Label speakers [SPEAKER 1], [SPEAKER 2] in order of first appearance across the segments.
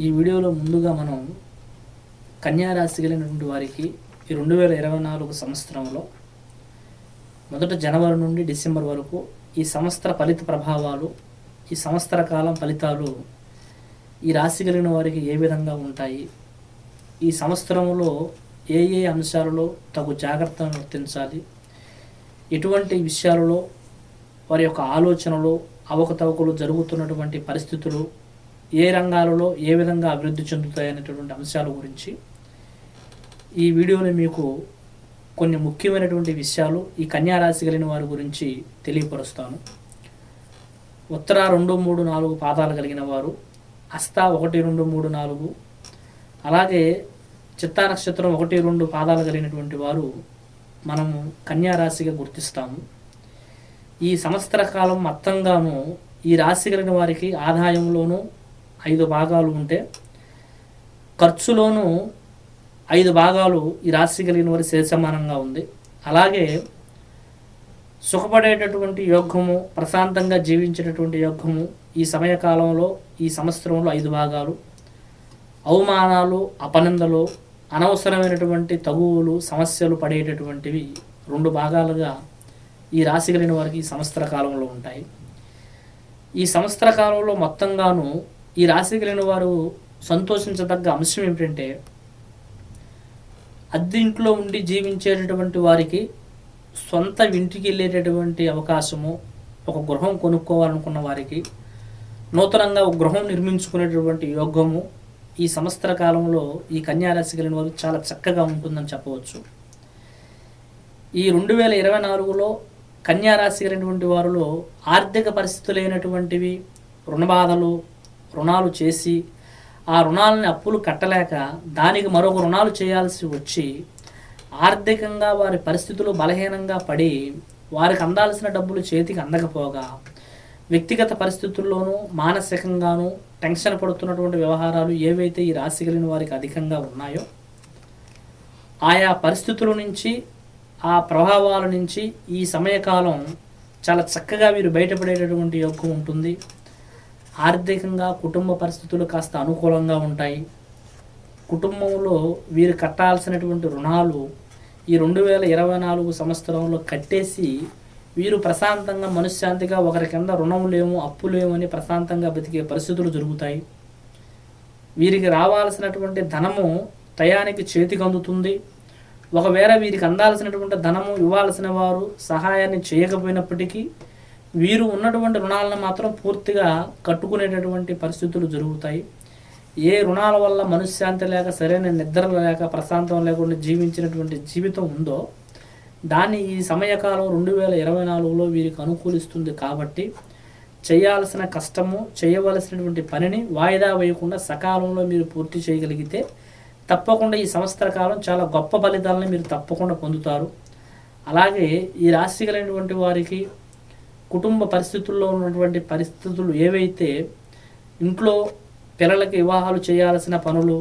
[SPEAKER 1] ఈ వీడియోలో ముందుగా మనం కన్యా రాశి కలిగినటువంటి వారికి ఈ రెండు వేల ఇరవై నాలుగు సంవత్సరంలో మొదట జనవరి నుండి డిసెంబర్ వరకు ఈ సంవత్సర ఫలిత ప్రభావాలు ఈ సంవత్సర కాలం ఫలితాలు ఈ రాశి కలిగిన వారికి ఏ విధంగా ఉంటాయి? ఈ సంవత్సరంలో ఏ ఏ అంశాలలో తగు జాగ్రత్తను వర్తించాలి ఎటువంటి విషయాలలో వారి యొక్క ఆలోచనలు అవకతవకలు జరుగుతున్నటువంటి పరిస్థితులు ఏ రంగాలలో ఏ విధంగా అభివృద్ధి చెందుతాయి అనేటువంటి అంశాల గురించి ఈ వీడియోని మీకు కొన్ని ముఖ్యమైనటువంటి విషయాలు ఈ కన్యారాశి కలిగిన వారి గురించి తెలియపరుస్తాను. ఉత్తర రెండు మూడు నాలుగు పాదాలు కలిగిన వారు హస్త ఒకటి రెండు మూడు నాలుగు అలాగే చిత్తా నక్షత్రం ఒకటి రెండు పాదాలు కలిగినటువంటి వారు మనము కన్యారాశిగా గుర్తిస్తాము. ఈ సంవత్సర కాలం మొత్తంగాను ఈ రాశి కలిగిన వారికి ఆదాయంలోనూ ఐదు భాగాలు ఉంటే ఖర్చులోనూ ఐదు భాగాలు ఈ రాశి కలిగిన వారి సమానంగా ఉంది. అలాగే సుఖపడేటటువంటి యోగము ప్రశాంతంగా జీవించేటటువంటి యోగము ఈ సమయకాలంలో ఈ సంవత్సరంలో ఐదు భాగాలు. అవమానాలు అపనందలు అనవసరమైనటువంటి తగువులు సమస్యలు పడేటటువంటివి రెండు భాగాలుగా ఈ రాశి కలిగిన వారికి ఈ సంవత్సర కాలంలో ఉంటాయి. ఈ సంవత్సర కాలంలో మొత్తంగాను ఈ రాశి కలిగిన వారు సంతోషించదగ్గ అంశం ఏమిటంటే అద్దె ఇంట్లో ఉండి జీవించేటటువంటి వారికి సొంత ఇంటికి వెళ్ళేటటువంటి అవకాశము ఒక గృహం కొనుక్కోవాలనుకున్న వారికి నూతనంగా ఒక గృహం నిర్మించుకునేటటువంటి యోగము ఈ సంవత్సర కాలంలో ఈ కన్యారాశి కలిగిన వారు చాలా చక్కగా ఉంటుందని చెప్పవచ్చు. ఈ రెండు వేల ఇరవై నాలుగులో కన్యారాశి కలిగినటువంటి వారిలో ఆర్థిక పరిస్థితులు అయినటువంటివి రుణబాధలు రుణాలు చేసి ఆ రుణాలని అప్పులు కట్టలేక దానికి మరొక రుణాలు చేయాల్సి వచ్చి ఆర్థికంగా వారి పరిస్థితులు బలహీనంగా పడి వారికి అందాల్సిన డబ్బులు చేతికి అందకపోగా వ్యక్తిగత పరిస్థితుల్లోనూ మానసికంగానూ టెన్షన్ పడుతున్నటువంటి వ్యవహారాలు ఏవైతే ఈ రాశి కలిగిన వారికి అధికంగా ఉన్నాయో ఆయా పరిస్థితుల నుంచి ఆ ప్రభావాల నుంచి ఈ సమయకాలం చాలా చక్కగా వీరు బయటపడేటటువంటి యోగం ఉంటుంది. ఆర్థికంగా కుటుంబ పరిస్థితులు కాస్త అనుకూలంగా ఉంటాయి. కుటుంబంలో వీరు కట్టాల్సినటువంటి రుణాలు ఈ రెండు వేల ఇరవై నాలుగు సంవత్సరంలో కట్టేసి వీరు ప్రశాంతంగా మనశ్శాంతిగా ఒకరి కింద రుణం లేము అప్పు లేము అని ప్రశాంతంగా బతికే పరిస్థితులు జరుగుతాయి. వీరికి రావాల్సినటువంటి ధనము టయానికి చేతికి అందుతుంది. ఒకవేళ వీరికి అందాల్సినటువంటి ధనము ఇవ్వాల్సిన వారు సహాయాన్ని చేయకపోయినప్పటికీ వీరు ఉన్నటువంటి రుణాలను మాత్రం పూర్తిగా కట్టుకునేటటువంటి పరిస్థితులు జరుగుతాయి. ఏ రుణాల వల్ల మనశ్శాంతి లేక సరైన నిద్ర లేక ప్రశాంతం లేకుండా జీవించినటువంటి జీవితం ఉందో దాన్ని ఈ సమయకాలం రెండు వేల ఇరవై నాలుగులో వీరికి అనుకూలిస్తుంది కాబట్టి చేయాల్సిన కష్టము చేయవలసినటువంటి పనిని వాయిదా వేయకుండా సకాలంలో మీరు పూర్తి చేయగలిగితే తప్పకుండా ఈ సంవత్సర కాలం చాలా గొప్ప ఫలితాలను మీరు తప్పకుండా పొందుతారు. అలాగే ఈ రాశి కలిగినటువంటి వారికి కుటుంబ పరిస్థితుల్లో ఉన్నటువంటి పరిస్థితులు ఏవైతే ఇంట్లో పిల్లలకి వివాహాలు చేయాల్సిన పనులు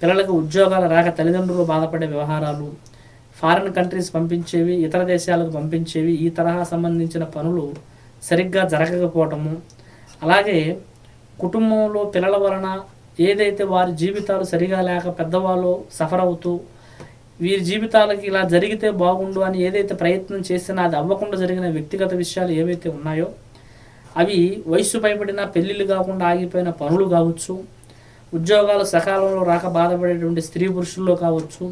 [SPEAKER 1] పిల్లలకు ఉద్యోగాలు రాక తల్లిదండ్రులు బాధపడే వ్యవహారాలు ఫారిన్ కంట్రీస్ పంపించేవి ఇతర దేశాలకు పంపించేవి ఈ తరహా సంబంధించిన పనులు సరిగ్గా జరగకపోవటము. అలాగే కుటుంబంలో పిల్లల వలన ఏదైతే వారి జీవితాలు సరిగా లేక పెద్దవాళ్ళు సఫర్ అవుతూ వీరి జీవితాలకి ఇలా జరిగితే బాగుండు అని ఏదైతే ప్రయత్నం చేసినా అది అవ్వకుండా జరిగిన వ్యక్తిగత విషయాలు ఏవైతే ఉన్నాయో అవి వయస్సు పైబడిన పెళ్ళిళ్ళు కాకుండా ఆగిపోయిన పనులు కావచ్చు ఉద్యోగాలు సకాలంలో రాక బాధపడేటువంటి స్త్రీ పురుషుల్లో కావచ్చు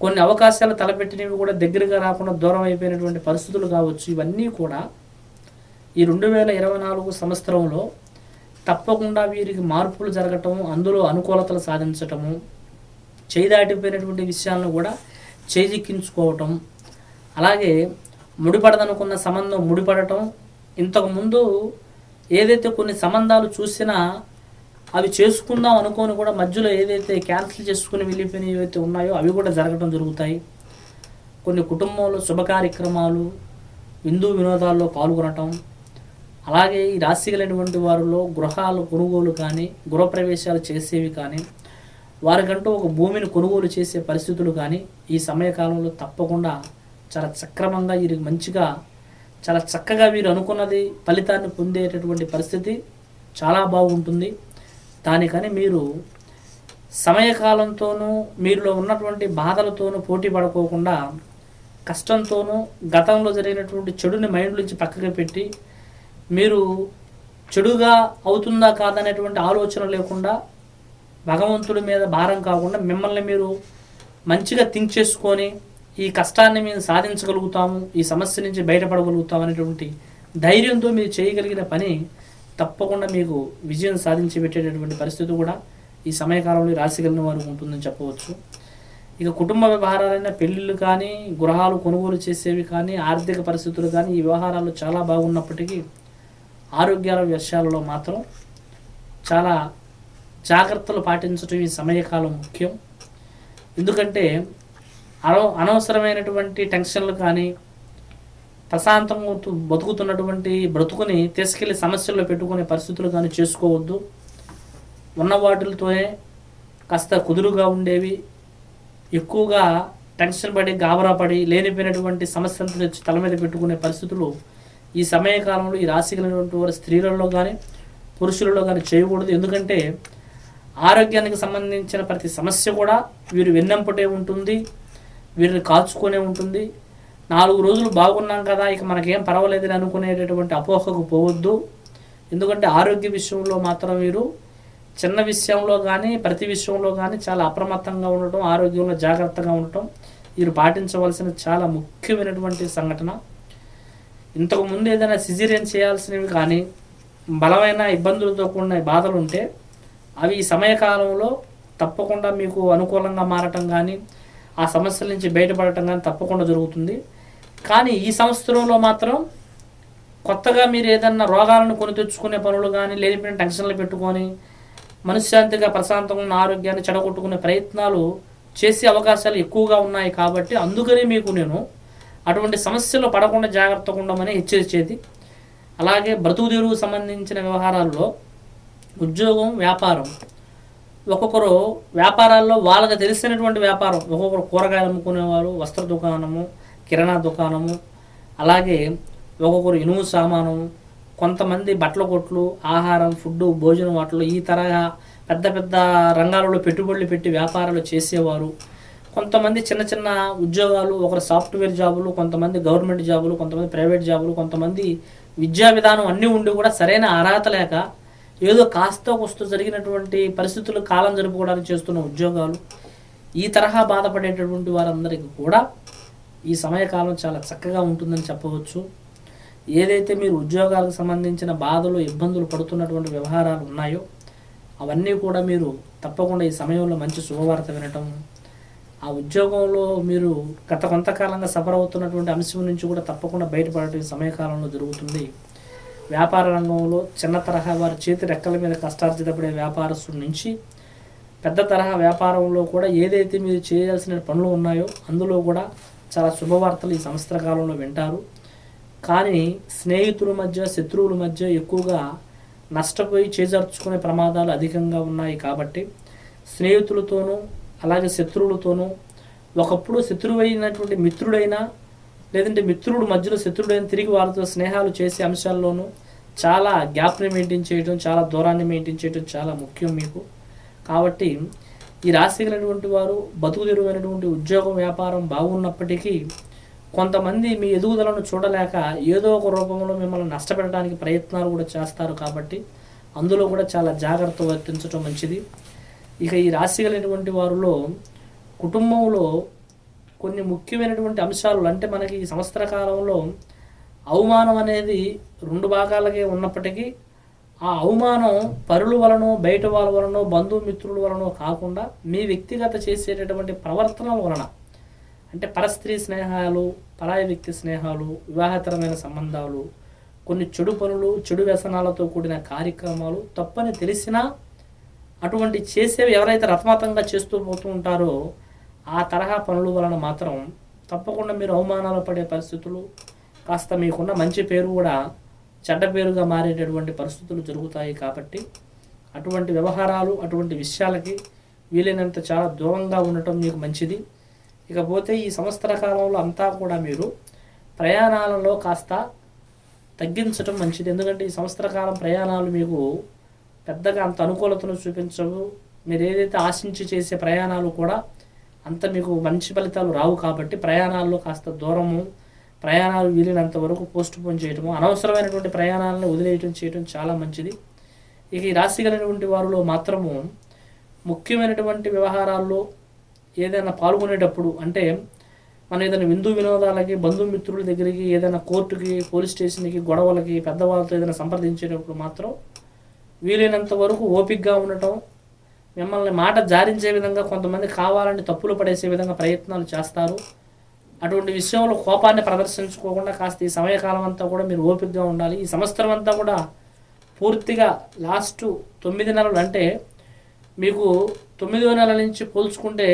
[SPEAKER 1] కొన్ని అవకాశాలు తలపెట్టినవి కూడా దగ్గరగా రాకుండా దూరం అయిపోయినటువంటి పరిస్థితులు కావచ్చు ఇవన్నీ కూడా ఈ రెండు వేల ఇరవై నాలుగు సంవత్సరంలో తప్పకుండా వీరికి మార్పులు జరగటము అందులో అనుకూలతలు సాధించటము చేయి దాటిపోయినటువంటి విషయాలను కూడా చేజిక్కించుకోవటం. అలాగే ముడిపడదనుకున్న సంబంధం ముడిపడటం. ఇంతకుముందు ఏదైతే కొన్ని సంబంధాలు చూసినా అవి చేసుకుందాం అనుకోని కూడా మధ్యలో ఏదైతే క్యాన్సిల్ చేసుకుని వెళ్ళిపోయినవి ఏవైతే ఉన్నాయో అవి కూడా జరగడం జరుగుతాయి. కొన్ని కుటుంబంలో శుభ కార్యక్రమాలు హిందూ వినోదాల్లో పాల్గొనటం. అలాగే ఈ రాశి కలిగినటువంటి వారిలో గృహాలు కొనుగోలు కానీ గృహప్రవేశాలు చేసేవి కానీ వారికంటూ ఒక భూమిని కొనుగోలు చేసే పరిస్థితులు కానీ ఈ సమయకాలంలో తప్పకుండా చాలా సక్రమంగా వీరికి మంచిగా చాలా చక్కగా వీరు అనుకున్నది ఫలితాన్ని పొందేటటువంటి పరిస్థితి చాలా బాగుంటుంది. దానికని మీరు సమయకాలంతోనూ మీరులో ఉన్నటువంటి బాధలతోనూ పోటీ పడుకోకుండా కష్టంతోనూ గతంలో జరిగినటువంటి చెడుని మైండ్ నుంచి పక్కకి పెట్టి మీరు చెడుగా అవుతుందా కాదనేటువంటి ఆలోచన లేకుండా భగవంతుడి మీద భారం కాకుండా మిమ్మల్ని మీరు మంచిగా థింక్ చేసుకొని ఈ కష్టాన్ని మేము సాధించగలుగుతాము ఈ సమస్య నుంచి బయటపడగలుగుతాం అనేటువంటి ధైర్యంతో మీరు చేయగలిగిన పని తప్పకుండా మీకు విజయం సాధించి పెట్టేటటువంటి పరిస్థితి కూడా ఈ సమయకాలంలో రాసిగలిగిన వారికి ఉంటుందని చెప్పవచ్చు. ఇక కుటుంబ వ్యవహారాలైన పెళ్ళిళ్ళు కానీ గృహాలు కొనుగోలు చేసేవి కానీ ఆర్థిక పరిస్థితులు కానీ ఈ వ్యవహారాలు చాలా బాగున్నప్పటికీ ఆరోగ్యాల విషయాలలో మాత్రం చాలా జాగ్రత్తలు పాటించడం ఈ సమయకాలం ముఖ్యం. ఎందుకంటే అన అనవసరమైనటువంటి టెన్షన్లు కానీ ప్రశాంతంగా బతుకుతున్నటువంటి బ్రతుకుని తీసుకెళ్ళి సమస్యల్లో పెట్టుకునే పరిస్థితులు కానీ చేసుకోవద్దు. ఉన్న వాటిలతోనే కాస్త కుదురుగా ఉండేవి. ఎక్కువగా టెన్షన్ పడి గాబరా పడి లేనిపోయినటువంటి సమస్యలను తెచ్చి తల మీద పెట్టుకునే పరిస్థితులు ఈ సమయకాలంలో ఈ రాశి కలిగినటువంటి వారి స్త్రీలలో కానీ పురుషులలో కానీ చేయకూడదు. ఎందుకంటే ఆరోగ్యానికి సంబంధించిన ప్రతి సమస్య కూడా వీరు వెన్నెంపటే ఉంటుంది వీరిని కాచుకొనే ఉంటుంది. నాలుగు రోజులు బాగున్నాం కదా ఇక మనకేం పర్వాలేదని అనుకునేటటువంటి అపోహకు పోవద్దు. ఎందుకంటే ఆరోగ్య విషయంలో మాత్రం వీరు చిన్న విషయంలో కానీ ప్రతి విషయంలో కానీ చాలా అప్రమత్తంగా ఉండటం ఆరోగ్యంలో జాగ్రత్తగా ఉండటం వీరు పాటించవలసిన చాలా ముఖ్యమైనటువంటి సంఘటన. ఇంతకుముందు ఏదైనా సిజేరియన్ చేయాల్సినవి కానీ బలమైన ఇబ్బందులతో కూడిన బాధలు ఉంటే అవి ఈ సమయకాలంలో తప్పకుండా మీకు అనుకూలంగా మారటం కానీ ఆ సమస్యల నుంచి బయటపడటం కానీ తప్పకుండా జరుగుతుంది. కానీ ఈ సంవత్సరంలో మాత్రం కొత్తగా మీరు ఏదన్నా రోగాలను కొని తెచ్చుకునే పనులు కానీ లేనిపోయిన టెన్షన్లు పెట్టుకొని మనశ్శాంతిగా ప్రశాంతంగా ఉన్న ఆరోగ్యాన్ని చెడగొట్టుకునే ప్రయత్నాలు చేసే అవకాశాలు ఎక్కువగా ఉన్నాయి కాబట్టి అందుకని మీకు నేను అటువంటి సమస్యలు పడకుండా జాగ్రత్తగా ఉండమని హెచ్చరించేది అలాగే బ్రతుకు సంబంధించిన వ్యవహారాల్లో ఉద్యోగం వ్యాపారం. ఒక్కొక్కరు వ్యాపారాల్లో వాళ్ళకి తెలిసినటువంటి వ్యాపారం. ఒక్కొక్కరు కూరగాయలు అమ్ముకునేవారు వస్త్ర దుకాణము కిరాణా దుకాణము. అలాగే ఒక్కొక్కరు ఇనుము సామాను కొంతమంది బట్టల కొట్లు ఆహారం ఫుడ్ భోజనం వాటిలో ఈ తరహా పెద్ద పెద్ద రంగాలలో పెట్టుబడులు పెట్టి వ్యాపారాలు చేసేవారు. కొంతమంది చిన్న చిన్న ఉద్యోగాలు ఒకరు సాఫ్ట్వేర్ జాబులు కొంతమంది గవర్నమెంట్ జాబులు కొంతమంది ప్రైవేట్ జాబులు కొంతమంది విద్యా విధానం అన్నీ ఉండి కూడా సరైన అర్హత లేక ఏదో కాస్త కొస్త జరిగినటువంటి పరిస్థితులు కాలం జరుపుకోవడానికి చేస్తున్న ఉద్యోగాలు ఈ తరహా బాధపడేటటువంటి వారందరికీ కూడా ఈ సమయకాలం చాలా చక్కగా ఉంటుందని చెప్పవచ్చు. ఏదైతే మీరు ఉద్యోగాలకు సంబంధించిన బాధలు ఇబ్బందులు పడుతున్నటువంటి వ్యవహారాలు ఉన్నాయో అవన్నీ కూడా మీరు తప్పకుండా ఈ సమయంలో మంచి శుభవార్త వినటం ఆ ఉద్యోగంలో మీరు గత కొంతకాలంగా సఫర్ అవుతున్నటువంటి అంశం నుంచి కూడా తప్పకుండా బయటపడటం ఈ సమయకాలంలో జరుగుతుంది. వ్యాపార రంగంలో చిన్న తరహా వారి చేతి రెక్కల మీద కష్టార్జితపడే వ్యాపారస్తుల నుంచి పెద్ద తరహా వ్యాపారంలో కూడా ఏదైతే మీరు చేయాల్సిన పనులు ఉన్నాయో అందులో కూడా చాలా శుభవార్తలు ఈ సంవత్సర కాలంలో వింటారు. కానీ స్నేహితుల మధ్య శత్రువుల మధ్య ఎక్కువగా నష్టపోయి చేజార్చుకునే ప్రమాదాలు అధికంగా ఉన్నాయి కాబట్టి స్నేహితులతోనూ అలాగే శత్రువులతోనూ ఒకప్పుడు శత్రువైనటువంటి మిత్రుడైనా లేదంటే మిత్రుడు మధ్యలో శత్రుడైన తిరిగి వారితో స్నేహాలు చేసే అంశాల్లోనూ చాలా గ్యాప్ని మెయింటైన్ చేయడం చాలా దూరాన్ని మెయింటైన్ చేయడం చాలా ముఖ్యం మీకు. కాబట్టి ఈ రాశి కలిగినటువంటి వారు బతుకు తెరువైనటువంటి ఉద్యోగం వ్యాపారం బాగున్నప్పటికీ కొంతమంది మీ ఎదుగుదలను చూడలేక ఏదో ఒక రూపంలో మిమ్మల్ని నష్టపెట్టడానికి ప్రయత్నాలు కూడా చేస్తారు కాబట్టి అందులో కూడా చాలా జాగ్రత్త వర్తించడం మంచిది. ఇక ఈ రాశి కలిగినటువంటి వారిలో కుటుంబంలో కొన్ని ముఖ్యమైనటువంటి అంశాలు అంటే మనకి ఈ సంవత్సర కాలంలో అవమానం అనేది రెండు భాగాలకే ఉన్నప్పటికీ ఆ అవమానం పరుల వలనో బయట వాళ్ళ వలనో బంధుమిత్రుల వలనో కాకుండా మీ వ్యక్తిగత చేసేటటువంటి ప్రవర్తన వలన అంటే పరస్త్రీ స్నేహాలు పరాయి వ్యక్తి స్నేహాలు వివాహతరమైన సంబంధాలు కొన్ని చెడు పనులు చెడు వ్యసనాలతో కూడిన కార్యక్రమాలు తప్పని తెలిసినా అటువంటి చేసేవి ఎవరైతే రథమతంగా చేస్తూ పోతూ ఉంటారో ఆ తరహా పనుల వలన మాత్రం తప్పకుండా మీరు అవమానాలు పడే పరిస్థితులు కాస్త మీకున్న మంచి పేరు కూడా చెడ్డ పేరుగా మారేటటువంటి పరిస్థితులు జరుగుతాయి కాబట్టి అటువంటి వ్యవహారాలు అటువంటి విషయాలకి వీలైనంత చాలా దూరంగా ఉండటం మీకు మంచిది. ఇకపోతే ఈ సంవత్సర కాలంలో అంతా కూడా మీరు ప్రయాణాలలో కాస్త తగ్గించడం మంచిది. ఎందుకంటే ఈ సంవత్సర కాలం ప్రయాణాలు మీకు పెద్దగా అంత అనుకూలతను చూపించవు. మీరు ఏదైతే ఆశించి చేసే ప్రయాణాలు కూడా అంత మీకు మంచి ఫలితాలు రావు కాబట్టి ప్రయాణాల్లో కాస్త దూరము ప్రయాణాలు వీలైనంత వరకు పోస్ట్ పోన్ చేయటము అనవసరమైనటువంటి ప్రయాణాలను వదిలేయటం చేయటం చాలా మంచిది. ఇక ఈ రాశి కలిగినటువంటి వారిలో మాత్రము ముఖ్యమైనటువంటి వ్యవహారాల్లో ఏదైనా పాల్గొనేటప్పుడు అంటే మనం ఏదైనా విందు వినోదాలకి బంధుమిత్రుల దగ్గరికి ఏదైనా కోర్టుకి పోలీస్ స్టేషన్కి గొడవలకి పెద్దవాళ్ళతో ఏదైనా సంప్రదించేటప్పుడు మాత్రం వీలైనంత వరకు ఓపికగా ఉండటం మిమ్మల్ని మాట జారించే విధంగా కొంతమంది కావాలని తప్పులు పడేసే విధంగా ప్రయత్నాలు చేస్తారు. అటువంటి విషయంలో కోపాన్ని ప్రదర్శించుకోకుండా కాస్త ఈ సమయకాలం అంతా కూడా మీరు ఓపికగా ఉండాలి. ఈ సంవత్సరం అంతా కూడా పూర్తిగా లాస్ట్ తొమ్మిది నెలలు అంటే మీకు తొమ్మిదో నెల నుంచి పోల్చుకుంటే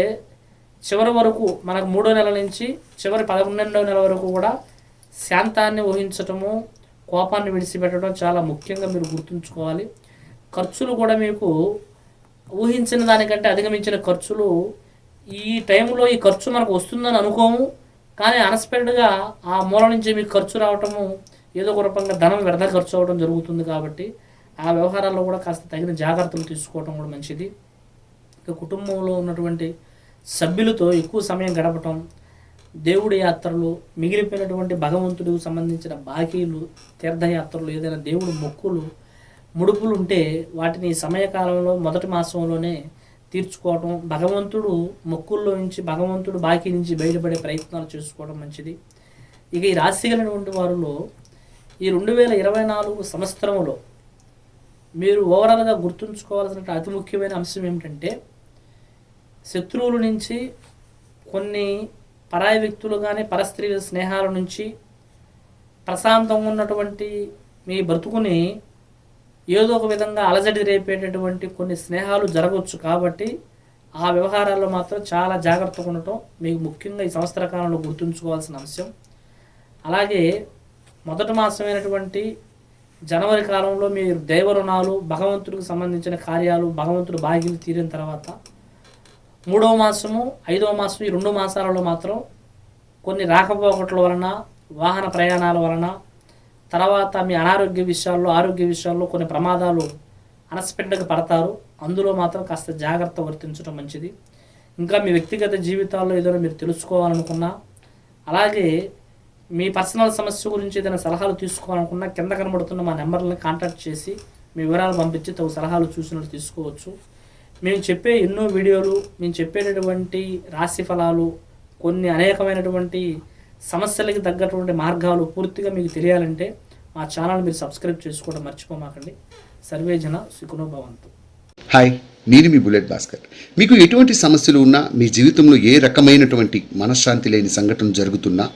[SPEAKER 1] చివరి వరకు మనకు మూడో నెల నుంచి చివరి పదకొండో నెల వరకు కూడా శాంతాన్ని ఊహించటము కోపాన్ని విడిచిపెట్టడం చాలా ముఖ్యంగా మీరు గుర్తుంచుకోవాలి. ఖర్చులు కూడా మీకు ఊహించిన దానికంటే అధిగమించిన ఖర్చులు ఈ టైంలో ఈ ఖర్చు మనకు వస్తుందని అనుకోము. కానీ అన్ఎక్స్పెక్టెడ్గా ఆ మూల నుంచి మీకు ఖర్చు రావటము ఏదో ఒక రూపంగా ధనం వ్యర్థ ఖర్చు అవ్వడం జరుగుతుంది కాబట్టి ఆ వ్యవహారాల్లో కూడా కాస్త తగిన జాగ్రత్తలు తీసుకోవడం కూడా మంచిది. ఇక కుటుంబంలో ఉన్నటువంటి సభ్యులతో ఎక్కువ సమయం గడపటం దేవుడి యాత్రలు మిగిలిపోయినటువంటి భగవంతుడికి సంబంధించిన బాకీలు తీర్థయాత్రలు ఏదైనా దేవుడు మొక్కులు ముడుపులు ఉంటే వాటిని సమయకాలంలో మొదటి మాసంలోనే తీర్చుకోవటం భగవంతుడు మొక్కుల్లో నుంచి భగవంతుడు బాకీ నుంచి బయటపడే ప్రయత్నాలు చేసుకోవడం మంచిది. ఇక ఈ రాశి కలిగినటువంటి వారిలో ఈ రెండు వేల ఇరవై నాలుగు సంవత్సరంలో మీరు ఓవరాల్గా గుర్తుంచుకోవాల్సిన అతి ముఖ్యమైన అంశం ఏమిటంటే శత్రువుల నుంచి కొన్ని పరాయి వ్యక్తులు కానీ పరస్త్రీల స్నేహాల నుంచి ప్రశాంతంగా ఉన్నటువంటి మీ బ్రతుకుని ఏదో ఒక విధంగా అలజడి రేపేటటువంటి కొన్ని స్నేహాలు జరగవచ్చు కాబట్టి ఆ వ్యవహారాల్లో మాత్రం చాలా జాగ్రత్తగా ఉండటం మీకు ముఖ్యంగా ఈ సంవత్సర కాలంలో గుర్తుంచుకోవాల్సిన అంశం. అలాగే మొదటి మాసమైనటువంటి జనవరి కాలంలో మీరు దైవ రుణాలు భగవంతుడికి సంబంధించిన కార్యాలు భగవంతుడు బాగిలు తీరిన తర్వాత మూడవ మాసము ఐదవ మాసం ఈ రెండు మాసాలలో మాత్రం కొన్ని రాకపోకట్ల వలన వాహన ప్రయాణాల వలన తర్వాత మీ అనారోగ్య విషయాల్లో ఆరోగ్య విషయాల్లో కొన్ని ప్రమాదాలు అన్ఎక్స్పెక్టెడ్గా పడతారు. అందులో మాత్రం కాస్త జాగ్రత్త వర్తించడం మంచిది. ఇంకా మీ వ్యక్తిగత జీవితాల్లో ఏదైనా మీరు తెలుసుకోవాలనుకున్నా అలాగే మీ పర్సనల్ సమస్య గురించి ఏదైనా సలహాలు తీసుకోవాలనుకున్నా కింద కనబడుతున్న మా నెంబర్లను కాంటాక్ట్ చేసి మీ వివరాలు పంపించి తగు సలహాలు చూసినట్టు తీసుకోవచ్చు. మేము చెప్పే ఎన్నో వీడియోలు మేము చెప్పేటటువంటి రాశి ఫలాలు కొన్ని అనేకమైనటువంటి సమస్యలకి తగ్గటువంటి మార్గాలు పూర్తిగా మీకు తెలియాలంటే మా ఛానల్ మీరు సబ్స్క్రైబ్ చేసుకోవడం మర్చిపోమాకండి. సర్వేజన సుఖనో భవంతు.
[SPEAKER 2] హాయ్ నేను మీ బుల్లెట్ భాస్కర్. మీకు ఎటువంటి సమస్యలు ఉన్నా మీ జీవితంలో ఏ రకమైనటువంటి మనశ్శాంతి లేని సంఘటన జరుగుతున్నా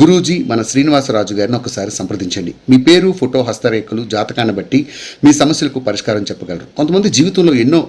[SPEAKER 2] గురూజీ మన శ్రీనివాసరాజు గారిని ఒకసారి సంప్రదించండి. మీ పేరు ఫోటో హస్తరేఖలు జాతకాన్ని బట్టి మీ సమస్యలకు పరిష్కారం చెప్పగలరు. కొంతమంది జీవితంలో ఎన్నో